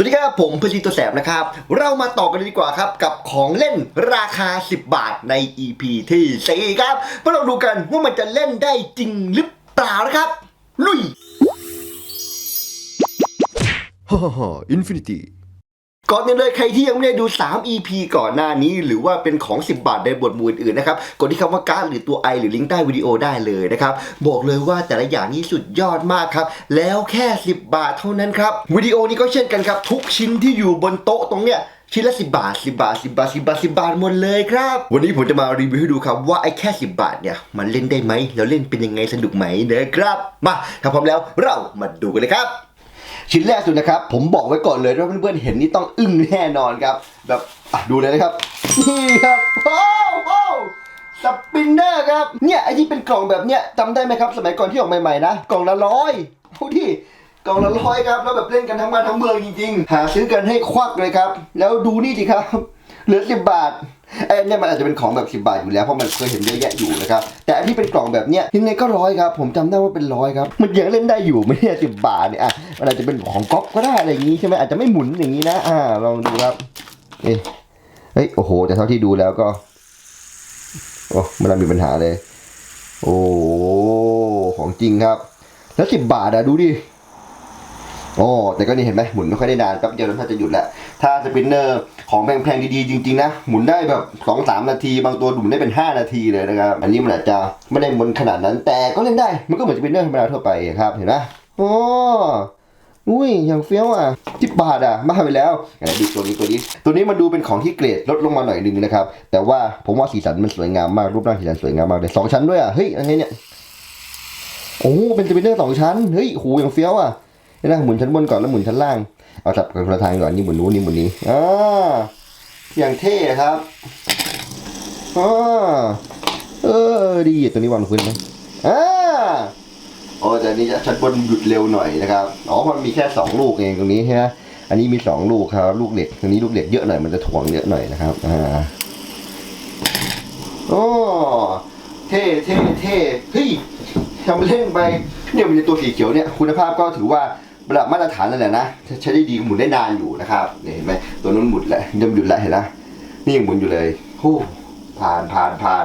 สวัสดีครับผมพลีตัวแสบนะครับ เรามาต่อกันเลยดีกว่าครับกับของเล่นราคา 10 บาทใน EP ที่4ครับเพื่อเราดูกันว่ามันจะเล่นได้จริงหรือเปล่านะครับ ลุยฮ่าฮ่าฮ่าอินฟินิตี้ ก่อนอื่นเลยใครที่ยังไม่ได้ดู 3 EP ก่อนหน้านี้ หรือว่าเป็นของ 10 บาทในบทหมู่อื่นๆนะครับกดที่คำว่าการ์ดหรือตัว I หรือลิงก์ใต้วิดีโอได้เลยนะครับบอกเลยว่าแต่ละอย่างนี้สุดยอดมากครับ แล้วแค่ 10 บาทเท่านั้นครับวิดีโอนี้ก็เช่นกันครับ ทุกชิ้นที่อยู่บนโต๊ะตรงเนี้ยชิ้นละ10บาท10บาท10บาท10บาท10บาทหมดเลยครับ วันนี้ผมจะมารีวิวให้ดูครับว่าไอ้แค่10บาทเนี่ย มันเล่นได้ไหมแล้วเล่นเป็นยังไงสนุกไหมนะครับ มาถ้าพร้อมแล้วเรามาดูกันเลยครับ ชิ้นแรกสุดนะครับ ผมบอกไว้ก่อนเลยว่าเพื่อนๆเห็นนี่ต้องอึ้งแน่นอนครับ แบบอะดูเลยนะครับนี่ครับโอ้โหสปินเนอร์ครับเนี่ยไอที่เป็นกล่องแบบเนี้ยจำได้ไหมครับ สมัยก่อนที่ออกใหม่ๆนะกล่องละร้อยเอาที่กล่องละร้อยครับแล้วแบบเล่นกันทั้งบ้านทั้งเมืองจริงๆ หาซื้อกันให้ควักเลยครับ แล้วดูนี่สิครับ เหลือสิบบาท ไอ้เนี่ยมันอาจจะเป็นของแบบสิบบาทอยู่แล้วเพราะมันเคยเห็นเยอะแยะอยู่นะครับแต่อันที่เป็นกล่องแบบเนี้ยยังไงก็ร้อยครับผมจำได้ว่าเป็นร้อยครับมันยังเล่นได้อยู่ไม่เนี่สิบบาทเนี่ยอะมันอาจจะเป็นของก๊อปก็ได้อะไรอย่างงี้ใช่ไหมอาจจะไม่หมุนอย่างนี้นะ อ่า ลองดูครับเอ๊ะเฮ้ยโอ้โห แต่เท่าที่ดูแล้วก็โอ้ไม่น่ามีปัญหาเลย โอ้ของจริงครับ แล้วสิบบาทอะดูดิโอ้แต่ก็นี่เห็นไหมหมุนไม่ค่อยได้นานแป๊บเดียวแล้วถ้าจะหยุดแล้วถ้าสปินเนอร์ ของแพงๆดีๆจริงๆนะหมุนได้แบบสองสามนาที บางตัวหมุนได้เป็นห้านาทีเลยนะครับ อันนี้มันอาจจะไม่ได้หมุนขนาดนั้น แต่ก็เล่นได้ มันก็เหมือนสปินเนอร์ธรรมดาทั่วไปครับเห็นไหมโอ้อุ้ยอย่างเฟี้ยวอะจิบบาทอะมาไปแล้วไหนดูตัวนี้ตัวนี้ ตัวนี้มันดูเป็นของที่เกรดลดลงมาหน่อยนึงนะครับ แต่ว่าผมว่าสีสันมันสวยงามมากรูปร่างสีสันสวยงามมากเลยสองชั้นด้วยอะเฮ้ยอะไรเนี่ยโอ้เป็นสปินเนอร์สองชั้นเฮ้ยโหอย่างเฟี้ยวอะเห็นไหมหมุนชั้นบนก่อนแล้วหมุนชั้นล่าง เอาจับกันคนละทางก่อนนี่หมุนนู้นนี่หมุนนี้อ่าอย่างเท่ครับอ่าเออดีตัวนี้วางพื้นไหมอ่าโอ้แต่นี้จะชั้นบนหยุดเร็วหน่อยนะครับอ๋อมันมีแค่สองลูกเองตรงนี้ใช่ไหมอันนี้มีสองลูกครับ ลูกเหล็กตรงนี้ลูกเหล็กเยอะหน่อยมันจะถ่วงเยอะหน่อยนะครับอ่าโอ้เท่เท่เท่เฮ้ยทำเล่นไปเนี่ยมันเป็นตัวสีเขียวเนี่ย คุณภาพก็ถือว่า ระดับมาตรฐานแล้วแหละนะใช้ได้ดีหมุนได้นานอยู่นะครับเนี่ยเห็นไหมตัวนู้นหมุนแล้วเริ่มหยุดแล้วเห็นนะนี่ยังหมุนอยู่เลยโอ้ผ่านผ่านผ่าน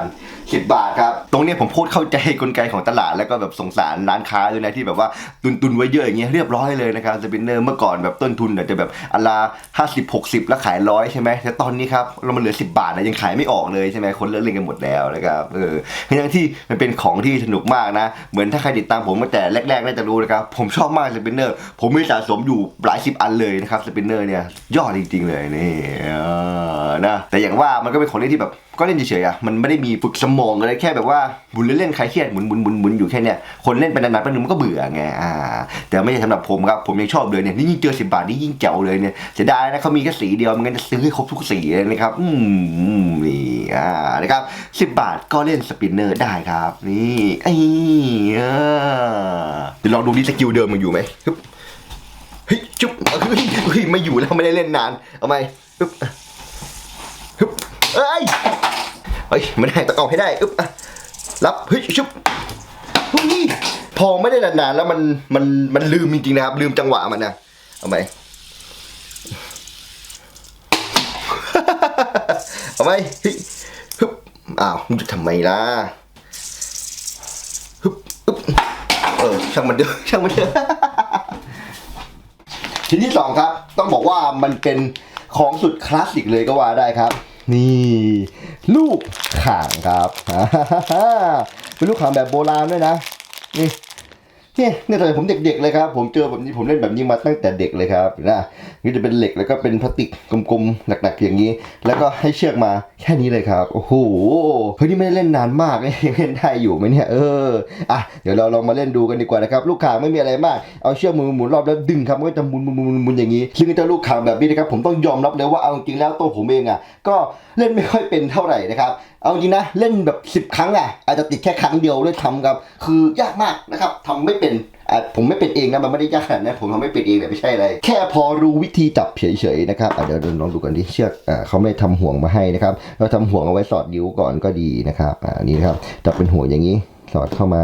สิบบาทครับ ตรงเนี้ยผมพูดเข้าใจกลไกของตลาดแล้วก็แบบสงสารร้านค้าด้วยนะที่แบบว่าตุนตุนไว้เยอะอย่างเงี้ยเรียบร้อยเลยนะครับสปินเนอร์เมื่อก่อนแบบต้นทุนอาจจะแบบอันละห้าสิบหกสิบแล้วขายร้อยใช่ไหมแต่ตอนนี้ครับเรามันเหลือสิบาทนะยังขายไม่ออกเลยใช่ไหมคนเลิกเล่นกันหมดแล้วนะครับเออทั้งที่มันเป็นของที่สนุกมากนะ เหมือนถ้าใครติดตามผมมาแต่แรกๆน่าจะรู้นะครับผมชอบมากสปินเนอร์ผมมีสะสมอยู่หลายสิบอันเลยนะครับสปินเนอร์เนี่ยยอดจริงๆเลยนี่นะแต่อย่างว่ามันก็เป็นของเล่นที่แบบก็เล่นเฉยๆอะมันไม่ได้มีฝึกสมมองอะไรแค่แบบว่าหมุนเล่นๆใครเครียดหมุนหมุนหมุนหมุนอยู่แค่เนี้ยคนเล่นไปนานๆแป๊บนึงมันก็เบื่อไงอ่าแต่ไม่ใช่สำหรับผมครับผมยังชอบเลยเนี่ยนี่ยิ่งเจอสิบบาทนี่ยิ่งเจ๋วเลยเนี่ยเสียดายนะเขามีแค่สีเดียวมันงั้นจะซื้อให้ครบทุกสีเลยนะครับอืมนี่อ่านะครับสิบบาทก็เล่นสปินเนอร์ได้ครับนี่ไอ้เดี๋ยวลองดูดิสกิลเดิมมันอยู่ไหมฮึบเฮ้ยจุ๊บเฮ้ยเฮ้ยไม่อยู่แล้วไม่ได้เล่นนานเอาไหมฮึบฮึบเอ้ย เฮ้ยไม่ได้ต้องเอาให้ได้อึ๊บอะรับเฮ้ยชุบเฮ้ยพอไม่ได้นานๆแล้วมันมันมันลืมจริงๆนะครับ ลืมจังหวะมันนะเอาไหมเอาไหมเฮ้ยฮึบอ้าวมึงจะทำไมล่ะฮึบอึ๊บเออช่างมันเถอช่างมันเถอะชิ้นที่สองครับ ต้องบอกว่ามันเป็นของสุดคลาสสิกเลยก็ว่าได้ครับ นี่ ลูกข่างครับเป็นลูกข่างแบบโบราณด้วยนะ นี่ เนี่ยนี่ยตอนผมเด็กๆเลยครับ ผมเจอแบบนี้ผมเล่นแบบนี้มาตั้งแต่เด็กเลยครับนะนี่จะเป็นเหล็กแล้วก็เป็นพลาสติกกลมๆหนักๆอย่างนี้ แล้วก็ให้เชือกมาแค่นี้เลยครับโอ้โหเฮ้ยนี่ไม่ได้เล่นนานมากยังเล่นได้อยู่ไหมเนี่ยเอออะเดี๋ยวเราลองมาเล่นดูกันดีกว่านะครับลูกข่างไม่มีอะไรมากเอาเชือกมือหมุนรอบแล้วดึงครับมันก็จะหมุนหมุนหมุนหมุนอย่างนี้ซึ่งเจ้าลูกข่างแบบนี้นะครับผมต้องยอมรับเลยว่าเอาจริงแล้วตัวผมเองอะก็เล่นไม่ค่อยเป็นเท่าไหร่นะครับเอาจริงนะเล่นแบบสิบ10 ครั้งอะอาจจะติดแค่ครั้งเดียวด้วยทำครับคือยากมากนะครับทำไม่เป็นอะผมไม่เป็นเองนะมันไม่ได้ยากขนาดนั้นผมทำไม่เป็นเองแต่ไม่ใช่อะไรแค่พอรู้วิธีจับเฉยๆนะครับเดี๋ยวเดี๋ยวลองดูกันดิเชือกอเขาไม่ทำห่วงมาให้นะครับ เราทำห่วงเอาไว้สอดนิ้วก่อนก็ดีนะครับอันนี่นะครับจับเป็นห่วงอย่างนี้ สอดเข้ามา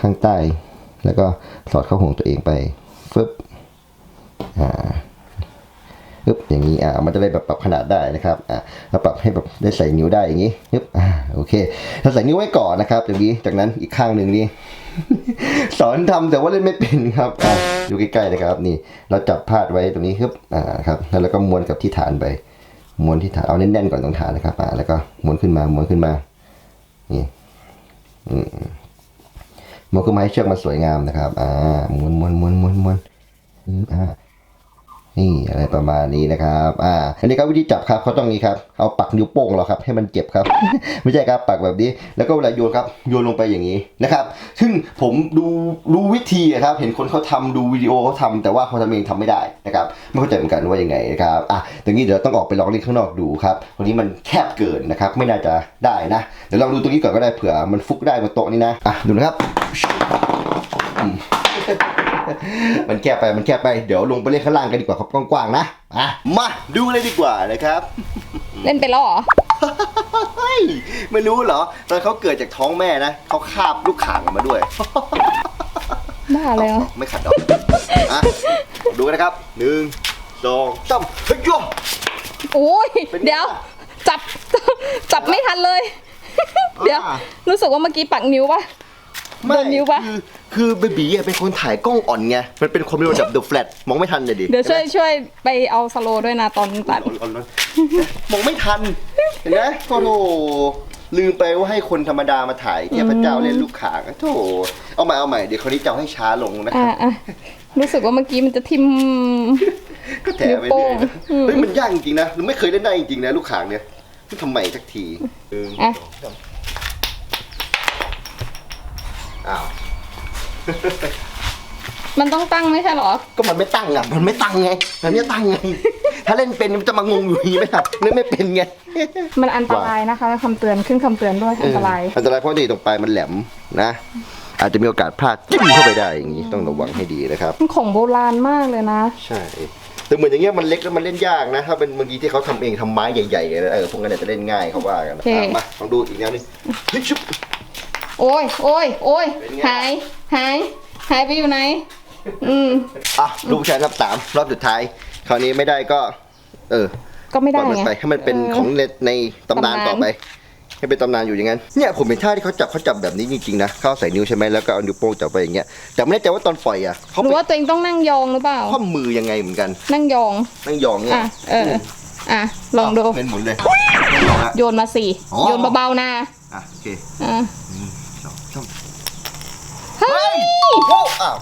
ข้างใต้ แล้วก็สอดเข้าห่วงตัวเองไปฟึบอ่า ปึ๊บอย่างนี้อ่ามันจะได้แบบปรับขนาดได้นะครับอ่าเราปรับให้แบบได้ใส่นิ้วได้อย่างนี้ปึ๊บอ่าโอเคถ้าใส่นิ้วไว้ก่อนนะครับอย่างนี้จากนั้นอีกข้างหนึ่งนี่สอนทำแต่ว่าเล่นไม่เป็นครับอะดูใกล้ๆนะครับนี่ เราจับพาดไว้ตรงนี้ครับอ่าครับแล้วเราก็ม้วนกับที่ฐานไปม้วนที่ฐานเอาแน่นๆก่อนตรงฐานนะครับอ่าแล้วก็ม้วนขึ้นมาม้วนขึ้นมานี่อืมม้วนขึ้นมาให้เชือกมันสวยงามนะครับอ่าม้วนม้วนม้วนม้วนม้วนอ่า นี่อะไรประมาณนี้นะครับอ่าอันนี้ครับวิธีจับครับเขาต้องนี้ครับเอาปักนิ้วโป้งเราครับให้มันเจ็บครับ ไม่ใช่ครับปักแบบนี้ แล้วก็เวลาโยนครับโยนลงไปอย่างนี้นะครับ ซึ่งผมดูดูวิธีครับ เห็นคนเขาทำดูวิดีโอเขาทำแต่ว่าเขาทำเองทำไม่ได้นะครับไม่เข้าใจเหมือนกันว่ายังไงนะครับอะตรงนี้เดี๋ยวต้องออกไปลองเล่นข้างนอกดูครับตรงนี้มันแคบเกินนะครับ ไม่น่าจะได้นะเดี๋ยวลองดูตรงนี้ก่อนก็ได้เผื่อมันฟุกได้บนโต๊ะนี้นะอะดูนะครับ มันแคบไปมันแคบไปเดี๋ยวลงไปเล่นข้างล่างกันดีกว่าครับกว้างๆนะอะมาดูเลยดีกว่านะครับ เล่นไปแล้วเหรอเฮ้ยไม่รู้เหรอ ตอนเขาเกิดจากท้องแม่นะเขาคาบลูกข่างออกมาด้วย บ้าเลยเหรอไม่ขัดดอกอะดูกันนะครับหนึ่งสองสามเฮ้ยโย โอ้ยเป็นไงเดี๋ยวจับ จับไม่ทันเลย เดี๋ยว อ่า รู้สึกว่าเมื่อกี้ปักนิ้วปะ ไม่ โดนนิ้วปะ คือคือเบบีอะเป็นคนถ่ายกล้องอ่อนไง มันเป็นความเร็วแบบเดอะแฟลตมองไม่ทันเลยดิเดี๋ยวช่วยช่วยไปเอาสโลว์ด้วยนะตอนตัดเอาเอาเอามองไม่ทัน เห็นไหมโอ้โหลืมไปว่าให้คนธรรมดามาถ่ายเทพเจ้าเล่นลูกขางโธ่เอาใหม่เอาใหม่เดี๋ยวคราวนี้จะเอาให้ช้าลงนะคอ่ารับ อะรู้สึกว่าเมื่อกี้มันจะทิ่มก็แถไปนิ้วโป้เรื่อยงนะอืมเฮ้ยมันยากจริงๆนะเราไม่เคยเล่นได้จริงๆนะลูกขางเนี่ยทำไมสักทีหนึ่งอะส องสามอ้าว มันต้องตั้งไม่ใช่เหรอ ก็มันไม่ตั้งอะ มันไม่ตั้งไง มันไม่ตั้งไง ถ้าเล่นเป็นมันจะมางงอยู่อย่างนี้ไหมล่ะเล่นไม่เป็นไง มันอันตรายนะคะคำเตือนขึ้นคำเตือนด้วยอันตราย อันตรายเพราะดีตรงปลายมันแหลมนะ อาจจะมีโอกาสพลาดจิ้มเข้าไปได้อย่างนี้ต้องระวังให้ดีนะครับ มันของโบราณมากเลยนะ ใช่แต่เหมือนอย่างเงี้ยมันเล็กแล้วมันเล่นยากนะ ถ้าเป็นเมื่อกี้ที่เขาทำเองทำไม้ใหญ่ๆเลยนะเออพวกนั้นเนยจะเล่นง่ายเขาว่ากันโอเค อะมาลองดูอีกแนวหนึงเฮ้ยชุบ โอ้ยโอ้ยโอ้ยเป็นไง หายหายหายไปอยู่ไหน อืม อะลูกผู้ชายรอบสามรอบสุดท้าย คราวนี้ไม่ได้ก็ เออก็ไม่ปได้ล่อยมันไงไปให้มันเป็นของในในตำนานตำนาน ต่อไป ให้เป็นตำนานอยู่อย่างนั้นเนี่ยผมเห็นท่าที่เขาจับเขาจับแบบนี้จริงๆนะเขาใส่นิ้วใช่ไหมแล้วก็เอานิ้วโป้งจับไปอย่างเงี้ยแต่ไม่แน่ใจว่าตอนปล่อยอะเขาหรืไปอว่าตัวเองต้องนั่งยองหรือเปล่าคว่ำมือยังไงเหมือนกันนั่งยอง นั่งยองเนี่ยอะ เออ อะ ลองดู เป็นหมุนเลยโยนมาสี่ อ๋อ โยนเบาๆนะ อะโอเค อะสองสามเฮ้ยโอ้อ้าว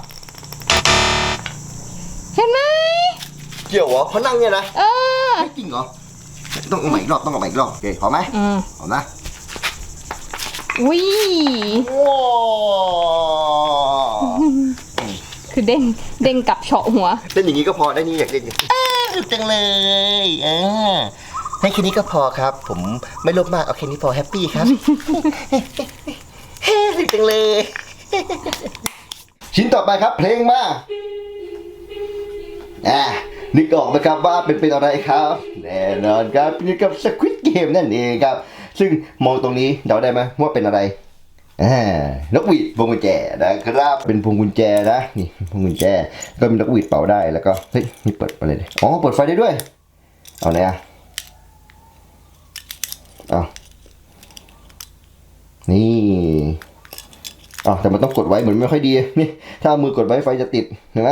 เห็นไหมเกี่ยวเหรอเพราะนั่งเนี่ยนะเออไม่จริงเหรอต้องเอาใหม่อีกรอบต้องเอาใหม่อีกรอบโอเคพอไหมอืมพอนะอุ้ยว้าวคือเด้งเด้งกลับเฉาะหัว เล่นอย่างนี้ก็พอได้นี่อยากเล่นอย่างนี้สนุกจังเลยอ่าให้แค่นี้ก็พอครับ ผมไม่ลบมากเอาแค่นี้พอแฮปปี้ครับ เฮ้สนุกจังเลย ชิ้นต่อไปครับเพลงมาอ่านึกออกไหมครับว่าเป็นเป็นอะไรครับ แน่นอนครับนี่กับสควิตเกมนั่นเองครับ ซึ่งมองตรงนี้เดาได้ไหมว่าเป็นอะไรนกหวีดพวงกุญแจนะครับเป็นพวงกุญแจนะนี่พวงกุญแจก็มีนกหวีดเป่าได้แล้วก็เฮ้ยมีเปิดอะไรเลยอ๋อเปิดไฟได้ด้วย เอาไหนอะเอานี่ อ๋อแต่มันต้องกดไว้เหมือนไม่ค่อยดีนี่ถ้ามือกดไว้ไฟจะติดเห็นไหม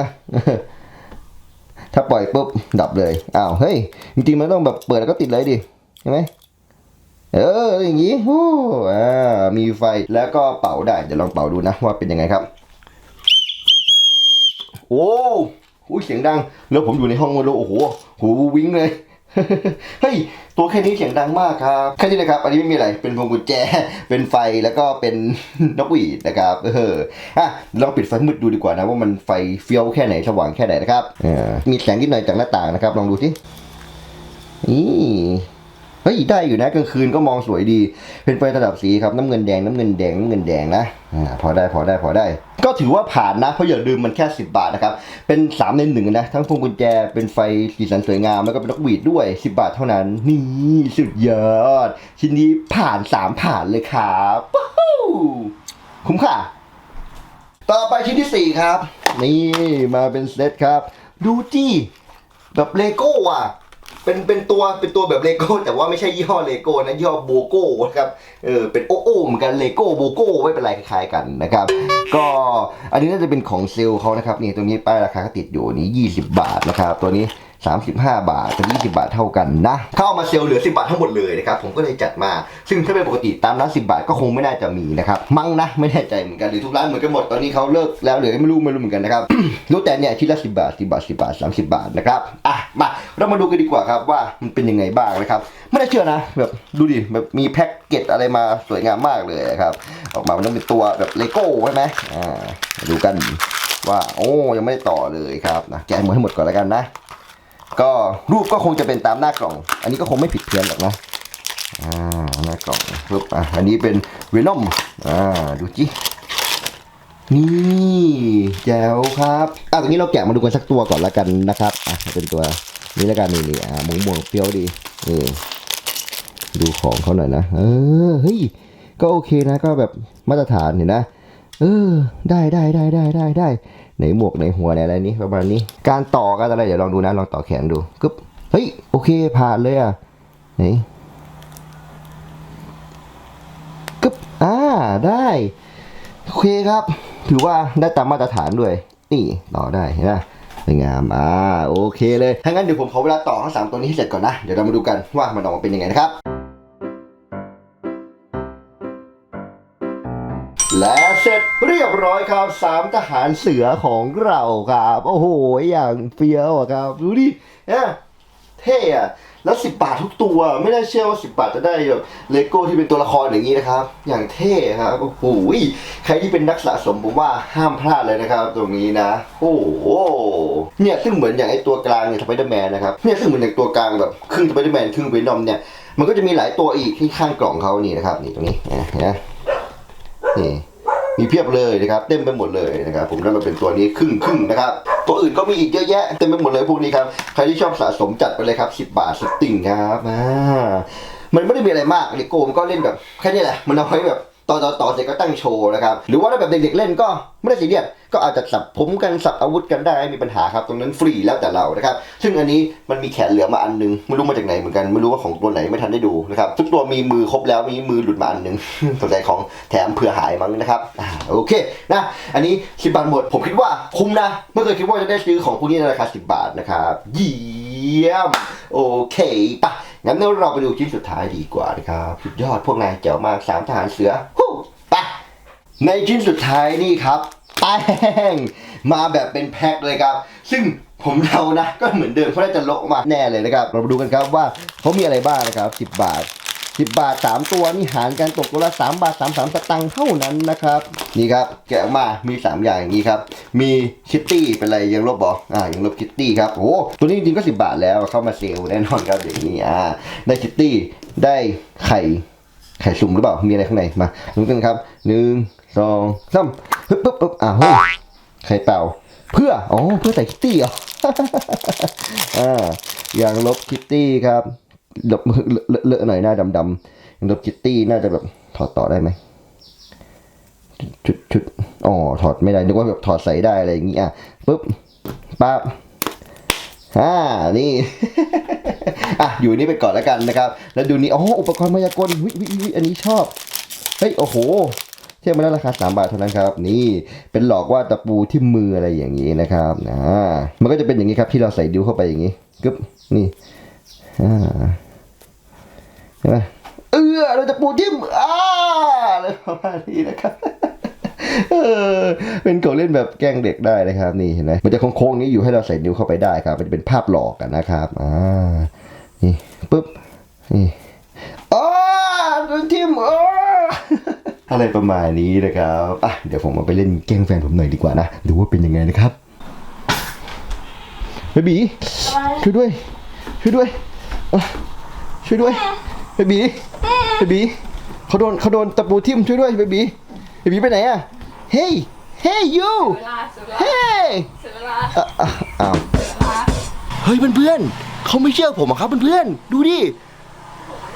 ถ้าปล่อยปุ๊บดับเลยอ้าวเฮ้ยจริงๆมันต้องแบบเปิดแล้วก็ติดเลยดิใช่ไหมเอออย่างงี้ฮู้อ่ามีไฟแล้วก็เป่าได้เดี๋ยวลองเป่าดูนะว่าเป็นยังไงครับ โอ้โหเสียงดัง แล้วผมอยู่ในห้องมันแล้วโอ้โหหูวิ้งเลยเฮ้ย ตัวแค่นี้เสียงดังมากครับ แค่นี้นะครับ อันนี้ไม่มีอะไร เป็นพวงกุญแจ เป็นไฟ แล้วก็เป็นนกหวีดนะครับ เออ อะ ลองปิดไฟมืดดูดีกว่านะว่ามันไฟเฟี้ยวแค่ไหน สว่างแค่ไหนนะครับเออมีแสงนิดหน่อยจากหน้าต่างนะครับ ลองดูสินี่ เฮ้ยได้อยู่นะกลางคืนก็มองสวยดี เป็นไฟระดับสีครับน้ำเงินแดงน้ำเงินแดงน้ำเงินแดงนะอ่าพอได้พอได้พอได้ ก็ถือว่าผ่านนะเพราะอย่าลืมมันแค่ 10 บาทนะครับ เป็น 3 ในหนึ่งนะ ทั้งพวงกุญแจเป็นไฟสีสันสวยงาม แล้วก็เป็นนกหวีดด้วย 10 บาทเท่านั้น นี่สุดยอด ชิ้นนี้ผ่าน 3 ผ่านเลยครับคุ้มค่าต่อไปชิ้นที่ 4 ครับ นี่มาเป็นเซตครับ ดูจี้แบบเลโก้อะ เป็นเป็นตัวเป็นตัวแบบเลโก้แต่ว่าไม่ใช่ยี่ห้อเลโก้นะยี่ห้อโบโก้นะครับเออเป็นโอโอเหมือนกันเลโก้โบโก้ไม่เป็นไรคล้ายๆกันนะครับ ก็อันนี้น่าจะเป็นของเซลล์เขานะครับนี่ตัวนี้ป้ายราคาก็ติดอยู่นี้20 บาทนะครับตัวนี้ 35 บาทกับ20 บาทเท่ากันนะ เข้ามาเซลล์เหลือ 10 บาททั้งหมดเลยนะครับ ผมก็เลยจัดมา ซึ่งถ้าเป็นปกติตามร้าน10 บาทก็คงไม่น่าจะมีนะครับ มั้งนะ ไม่แน่ใจเหมือนกัน หรือทุกร้านเหมือนกันหมด ตอนนี้เขาเลิกแล้วหรือไม่รู้ไม่รู้เหมือนกันนะครับ รู้แต่เนี่ยที่ละ 10 บาท 10 บาท 10 บาท 30 บาทนะครับ อะ มา เรามาดูกันดีกว่าครับว่ามันเป็นยังไงบ้างนะครับ ไม่ได้เชื่อนะ แบบดูดิ แบบมีแพ็กเกจอะไรมาสวยงามมากเลยครับ ออกมา มันต้องเป็นตัวแบบเลโก้ใช่ไหมอ่ามาดูกันว่า โอ้ ยังไม่ได้ต่อเลยครับนะแกะหมดให้หมดก่อนแล้วกันนะ ก็รูปก็คงจะเป็นตามหน้ากล่อง อันนี้ก็คงไม่ผิดเพี้ยนหรอกนะอ่าหน้ากล่องปึ๊บอะอันนี้เป็นเวนอมอ่าดูจินี่แจ๋วครับอะตรงนี้เราแกะมาดูกันสักตัวก่อนละกันนะครับอะเป็นตัวนี้ละกันนี่นี่อ่าหมุนหมุนเปรี้ยวดีนี่ดูของเขาหน่อยนะเออเฮ้ยก็โอเคนะก็แบบมาตรฐานเห็นนะ เออ ได้ได้ได้ได้ได้ได้ ไหนหมวกไหนหัวไหนอะไรนี้ประมาณนี้ การต่อกันอะไรเดี๋ยวลองดูนะลองต่อแขนดูกึ๊บเฮ้ยโอเคผ่านเลยอะไหนกึ๊บอ่าได้โอเคครับ ถือว่าได้ตามมาตรฐานด้วย นี่ต่อได้เห็นไหมสวยงามอ่าโอเคเลยถ้างั้นเดี๋ยวผมขอเวลาต่อทั้งสามตัวนี้ให้เสร็จก่อนนะเดี๋ยวเรามาดูกันว่ามันออกมาเป็นยังไงนะครับ และเสร็จเรียบร้อยครับสามทหารเสือของเราครับ โอ้โห อย่างเฟี้ยวอะครับ ดูดิเนี่ยเท่อะแล้วสิบบาททุกตัว ไม่ได้เชื่อว่าสิบาทจะได้แบบเลโก้ที่เป็นตัวละครอย่างนี้นะครับ อย่างเท่ครับโอ้โหใครที่เป็นนักสะสมผมว่าห้ามพลาดเลยนะครับ ตรงนี้นะ โอ้โหเนี่ยซึ่งเหมือนอย่างไอตัวกลางเนี่ยสไปเดอร์แมนนะครับเนี่ยซึ่งเหมือนอย่างตัวกลางแบบครึ่งสไปเดอร์แมนครึ่งเวนอมเนี่ยมันก็จะมีหลายตัวอีกที่ข้างกล่องเขานี่นะครับนี่ตรงนี้นะเห็นไห มีเพียบเลยนะครับเต็มไปหมดเลยนะครับผมได้มาเป็นตัวนี้ครึ่งครึ่งนะครับตัวอื่นก็มีอีกเยอะแยะเต็มไปหมดเลยพวกนี้ครับใครที่ชอบสะสมจัดไปเลยครับ 10 บาทสติ่งครับอ่ามันไม่ได้มีอะไรมากเลโก้มันก็เล่นแบบแค่นี้แหละมันเอาไว้แบบ ตอต่อต่อเสร็จก็ตั้งโชว์นะครับ หรือว่าถ้าแบบเด็กๆเล่นก็ไม่ได้ซีเรียสก็อาจจะสับผมกันสับอาวุธกันได้ไม่มีปัญหาครับตรงนั้นฟรีแล้วแต่เรานะครับ ซึ่งอันนี้มันมีแขนเหลือมาอันนึงไม่รู้มาจากไหนเหมือนกันไม่รู้ว่าของตัวไหนไม่ทันได้ดูนะครับทุกตัวมีมือครบแล้วมีมือหลุดมาอันนึงสนใจของแถมเผื่อหายมั้งนะครับอโอเคนะอันนี้สิบบาทหมดผมคิดว่าคุ้มนะไม่เคยคิดว่าจะได้ซื้อของพวกนี้ในราคาสิบบาทนะครับเยี่ยมโอเคปะ งั้นเดี๋ยวเราไปดูชิ้นสุดท้ายดีกว่านะครับสุดยอดพวกนายเจ๋วมากสามทหารเสือฮู้ไปในชิ้นสุดท้ายนี่ครับแป้งมาแบบเป็นแพ็คเลยครับ ซึ่งผมเรานะ ก็เหมือนเดิมเขาน่าจะโละมาแน่เลยนะครับ เรามาดูกันครับว่าเขามีอะไรบ้างนะครับ 10 บาท 10 บาท 3 ตัวนี่หารกันตกตัวละ 3 บาท 3 3 สตังค์เท่านั้นนะครับ นี่ครับ แกะออกมามี 3 อย่างอย่างนี้ครับ มีคิตตี้เป็นอะไรยังลบบอกอ่ายังลบคิตตี้ครับโอ้ตัวนี้จริงก็ 10 บาทแล้วเข้ามาเซลแน่นอนครับอย่างนี้อ่าได้คิตตี้ได้ไข่ไข่สุ่มหรือเปล่า มีอะไรข้างในมาลุ้นกันครับหนึ่งสองสามปึ๊บปึ๊บปึ๊บอ่าเฮ้ยไข่เต่า เพื่ออ๋อเพื่อใส่คิตตี้เหรออ่าอย่างลบคิตตี้ครับ ลบเลอะเลอะหน่อยหน้าดำๆอย่างลบคิตตี้น่าจะแบบถอดต่อได้ไหมชุดชุดอ๋อถอดไม่ได้นึกว่าแบบถอดใส่ได้อะไรอย่างงี้อะปึ๊บปั๊บอ่านี่ อะอยู่นี่ไปก่อนแล้วกันนะครับ แล้วดูนี่อ๋ออุปกรณ์มายากลวิวิวิอันนี้ชอบเฮ้ยโอ้โห เทียบมาแล้วราคา 3 บาทเท่านั้นครับ นี่เป็นหลอกว่าตะปูที่มืออะไรอย่างนี้นะครับอ่ามันก็จะเป็นอย่างนี้ครับที่เราใส่ดิวเข้าไปอย่างนี้กึ๊บนี่ อ่าเห็นไหมเออเราจะปูทิมอ่าอะไรประมาณนี้นะครับเออเป็นของเล่นแบบแกล้งเด็กได้นะครับนี่เห็นไหมมันจะโค้งๆนี้อยู่ให้เราใส่นิ้วเข้าไปได้ครับ มันจะเป็นภาพหลอกกันนะครับอ่านี่ปุ๊บนี่อ้าโดนทิมอ้าอะไรประมาณนี้นะครับอะเดี๋ยวผมมาไปเล่นแกล้งแฟนผมหน่อยดีกว่านะดูว่าเป็นยังไงนะครับเบบีช่วยด้วยช่วยด้วย ช่วยด้วยเบบีเบบีเขาโดนเขาโดนตะปูทิ่มช่วยด้วยเบบีเบบีไปไหนอะเฮ้ยเฮ้ยยูเวลาเสียเวลาเฮ้ยเสียเวลาอะอะอ้าวเสียเวลาเฮ้ยเพื่อนๆเขาไม่เชื่อผมอะครับเพื่อนๆดูดิ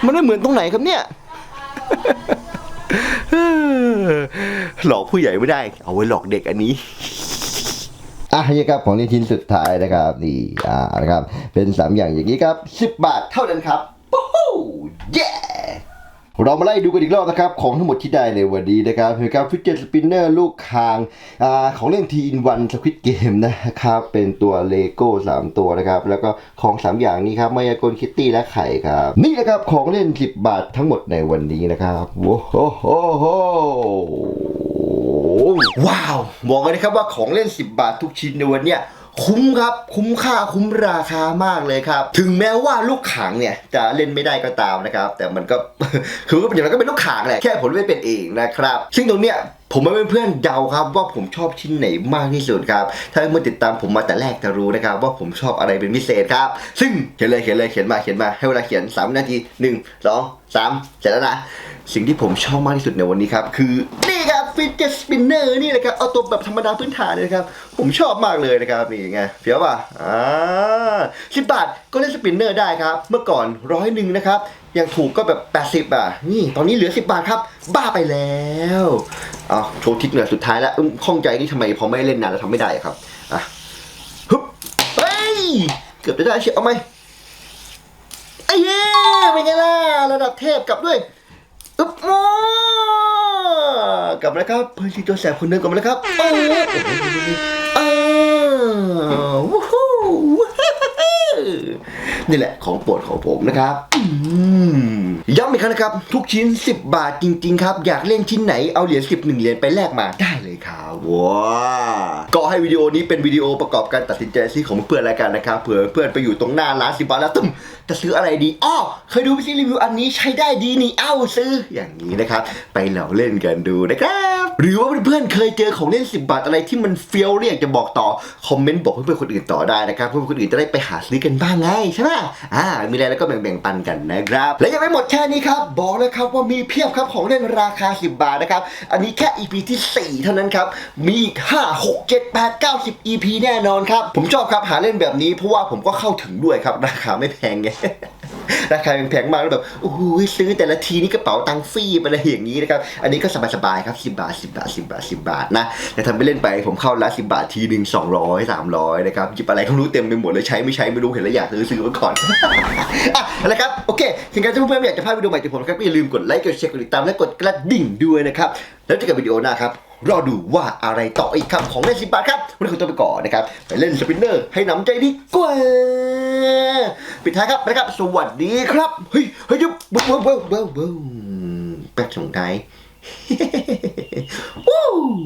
มันไม่เหมือนตรงไหนครับเนี่ยหลอกผู้ใหญ่ไม่ได้ เอาไว้หลอกเด็กอันนี้ อะนี่ครับของเล่นชิ้นสุดท้ายนะครับนี่อ่านะครับเป็นสามอย่างอย่างนี้ครับ10บาทเท่านั้นครับปู้เย้เรามาไล่ดูกันอีกรอบนะครับ ของทั้งหมดที่ได้ในวันนี้นะครับคือครับฟิตเจสปินเนอร์ลูกคางอ่าของเล่นทีอินวันสควิตเกมนะครับ เป็นตัวเลโก้3ตัวนะครับ แล้วก็ของ 3 อย่างนี้ครับมายากลคิตตี้และไข่ครับ นี่นะครับ ของเล่น 10 บาททั้งหมดในวันนี้นะครับโว้โห ว้าว บอกเลยนะครับว่าของเล่น 10 บาททุกชิ้นในวันเนี้ยคุ้มครับ คุ้มค่าคุ้มราคามากเลยครับ ถึงแม้ว่าลูกขางเนี่ยจะเล่นไม่ได้ก็ตามนะครับ แต่มันก็คือก็เป็นอย่างไรก็เป็นลูกขางแหละแค่ผมไม่เป็นเองนะครับ ซึ่งตรงเนี้ยผมให้เพื่อนๆเดาครับว่าผมชอบชิ้นไหนมากที่สุดครับ ถ้าเมื่อติดตามผมมาแต่แรกจะรู้นะครับ ว่าผมชอบอะไรเป็นพิเศษครับ ซึ่งเขียนเลยเขียนเลยเขียนมาเขียนมาให้เวลาเขียน3นาที1 2 3เสร็จแล้วนะ สิ่งที่ผมชอบมากที่สุดในวันนี้ครับ คือ นี่ครับฟิตเจสปินเนอร์นี่เลยครับเอาตัวแบบธรรมดาพื้นฐานเลยนะครับ ผมชอบมากเลยนะครับ นี่ไงเฟี้ยวป่ะอ่าสิบบาทก็เล่นสปินเนอร์ได้ครับ เมื่อก่อนร้อยหนึ่งนะครับยังถูกก็แบบ 80 อะ นี่ ตอนนี้เหลือ 10 บาทครับ บ้าไปแล้วเอาโชว์ทิกเหนือสุดท้ายแล้วข้องใจที่ทำไมพอไม่เล่นนานแล้วทำไม่ได้ครับ อะฮึบเฮ้ย เกือบจะได้เชียวเอาไหมไอ้เย้ เป็นไงล่ะ ระดับเทพกลับด้วยอึ๊บโอ้กลับมาแล้วครับเพื่อนชีตัวแสบคนเดิมกลับมาแล้วครับโอ้โหเออวู้ นี่แหละของโปรดของผมนะครับย้ำอีกครั้งนะครับ ทุกชิ้น 10 บาทจริง ๆ ครับ อยากเล่นชิ้นไหนเอาเหรียญ10หนึ่งเหรียญไปแลกมาได้เลยครับว้าก็ให้วิดีโอนี้เป็นวิดีโอประกอบการตัดสินใจซื้อของเพื่อนแล้วกันนะครับเผื่อเพื่อนไปอยู่ตรงหน้าร้านสิบบาทแล้วตึมจะซื้ออะไรดีอ้อเคยดูพี่ซีรีวิวอันนี้ใช้ได้ดีนี่เอ้าซื้ออย่างนี้นะครับ ไปเหล่าเล่นกันดูนะครับ หรือว่าเพื่อนๆเคยเจอของเล่น 10 บาทอะไรที่มันเฟี้ยวเรียกจะบอกต่อ คอมเมนต์บอกเพื่อนๆคนอื่นต่อได้นะครับ เพื่อนๆคนอื่นจะได้ไปหาซื้อกันบ้างไงใช่ไหมอ่า มีอะไรแล้วก็แบ่งๆปันกันนะครับ และยังไม่หมดแค่นี้ครับ บอกเลยครับว่ามีเพียบครับของเล่นราคา 10 บาทนะครับ อันนี้แค่ EP ที่ 4 เท่านั้นครับ มีอีก5 6 7 8 9 10 EP แน่นอนครับ ผมชอบครับหาเล่นแบบนี้เพราะว่าผมก็เข้าถึงด้วยครับราคาไม่แพงไงราคาแพงมากแล้วแบบโอ้โหซื้อแต่ละทีนี่กระเป๋าตังค์ฟรีไปเลยอย่างนี้นะครับ อันนี้ก็สบายๆครับ10บบาท10บบาท10บบาท10บบาทนะแต่ทำไปเล่นไปผมเข้าร้าน10บาททีหนึ่ง200 300นะครับหยิบอะไรก็รู้เต็มไปหมดเลยใช้ไม่ใช้ไม่รู้เห็นแล้วอยากซื้อซื้อไว้ก่อนอะเอาละครับโอเคถึงการที่เพื่อนๆอยากจะพลาดวิดีโอใหม่จากผมครับอย่าลืมกดไลค์กดแชร์กดติดตามและกดกระดิ่งด้วยนะครับแล้วเจอกันวิดีโอหน้าครับ รอดูว่าอะไรต่ออีกครับของเล่น10บาทครับวันนี้คุณต้องไปก่อนนะครับ ไปเล่นสปินเนอร์ให้น้ำใจดีกว่า ปิดท้ายครับนะครับ สวัสดีครับ เฮ้ยเฮ้ยยุบเบ้าเบ้าเบ้าเบ้าแป๊บส่งท้าย Woo!